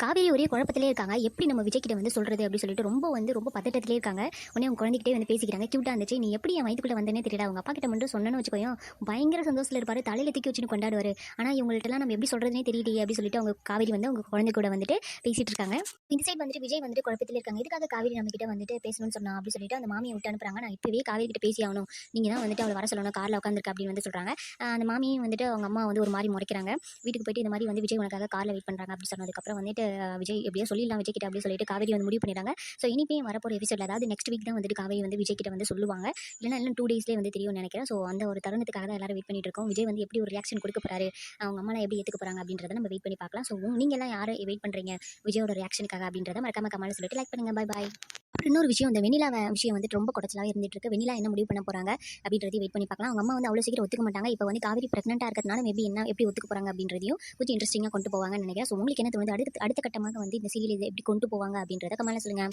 காவேரி ஒரே குழப்பத்திலே இருக்காங்க. எப்படி நம்ம விஜய் கிட்ட வந்து சொல்றது அப்படின்னு சொல்லிட்டு ரொம்ப வந்து ரொம்ப பதட்டத்திலே இருக்காங்க. உடனே அவங்க குழந்தைகிட்டே வந்து பேசிக்கிறாங்க. கியூட்டா இருந்துச்சு. நீ எப்படி என் வயிற்றுக்குள்ள வந்தேனே தெரியல. அவங்க அப்பா கிட்ட மட்டும் சொன்னேன்னு வச்சுக்கோயும் பயங்கர சந்தோஷத்தில் இருப்பாரு. தலையில தூக்கி வச்சுன்னு கொண்டாடுவாரு. ஆனா இவங்கள்ட்டலாம் நம்ம எப்படி சொல்றதுனே தெரியலையே அப்படின்னு சொல்லிட்டு அவங்க காவேரி வந்து அவங்க குழந்தை கூட வந்துட்டு பேசிட்டு இருக்காங்க. இந்த சைடு வந்துட்டு விஜய் வந்துட்டு குழப்பத்தில் இருக்காங்க. இதுக்காக காவேரி நம்ம கிட்ட வந்துட்டு பேசணும்னு சொன்னா? அப்படின்னு சொல்லிட்டு அந்த மாமியை விட்டு அனுப்புறாங்க. நான் இப்பவே காவேரி கிட்ட பேசி ஆகணும். நீங்க தான் வந்துட்டு அவளை வர சொல்லணும். கார்ல உட்காந்துருக்க அப்படின்னு வந்து சொல்றாங்க. அந்த மாமியும் வந்துட்டு அவங்க அம்மா வந்து ஒரு மாதிரி முறைக்கிறாங்க. வீட்டுக்கு போயிட்டு இந்த மாதிரி வந்து விஜய் உனக்காக கார்ல வெயிட் பண்றாங்க அப்படின்னு சொன்னதுக்கப்புறம் வந்துட்டு விஜய் எப்படியோ சொல்லிடலாம் விஜய் கிட்ட அப்படியே சொல்லிட்டு காவேரி வந்து முடிவு பண்ணிடுறாங்க ஸோ இனிப்பையும் வரப்போகிற எபிசோட்ல அதாவது நெக்ஸ்ட் வீக் தான் வந்துட்டு காவேரி வந்து விஜய் கிட்ட வந்து சொல்லுவாங்க. இல்லைன்னா இன்னும் டூ டேஸ்லேயே வந்து தெரியும்னு நினைக்கிறேன். ஸோ அந்த ஒரு தருணத்துக்காக தான் எல்லாரும் வெயிட் பண்ணிட்டு இருக்கோம். விஜய் வந்து எப்படி ஒரு ரியாக்ஷன் கொடுக்க போறாரு? அவங்க அம்மாலாம் எப்படி ஏற்றுக்க போறாங்க அப்படின்றத நம்ம வெயிட் பண்ணி பார்க்கலாம். ஸோ நீங்க எல்லாம் யாரை வெயிட் பண்ணுறீங்க விஜயோட ரியாக்ஷனுக்காக அப்படின்றத மறக்காம கமெண்ட் சொல்லிட்டு லைக் பண்ணுங்க. பை பாய் அப்புறம் இன்னொரு விஷயம் இந்த வெண்ணிலா விஷயம் வந்து ரொம்ப குடச்சலாக இருந்துட்டு இருக்கு வெண்ணிலா என்ன முடிவு பண்ண போறாங்க அப்படின்றதையும் வெயிட் பண்ணி பார்க்கலாம். அவங்க அம்மா வந்து அவ்வளோ சீக்கிரம் ஒத்துக்க மாட்டாங்க. இப்போ வந்து காவிரி பிரெக்னெண்டா இருக்கிறதுனால மேபி என்ன எப்படி ஒத்துக்க போறாங்க அப்படின்றதையும் கொஞ்சம் இன்ட்ரெஸ்டிங்காக கொண்டு போவாங்கன்னு நினைக்கிறேன். ஸோ உங்களுக்கு என்ன தோணுது? அடுத்த அடுத்த கட்டமாக வந்து இந்த சீரியல் எப்படி கொண்டு போவாங்க அப்படின்றத கமெண்ட்ல சொல்லுங்க.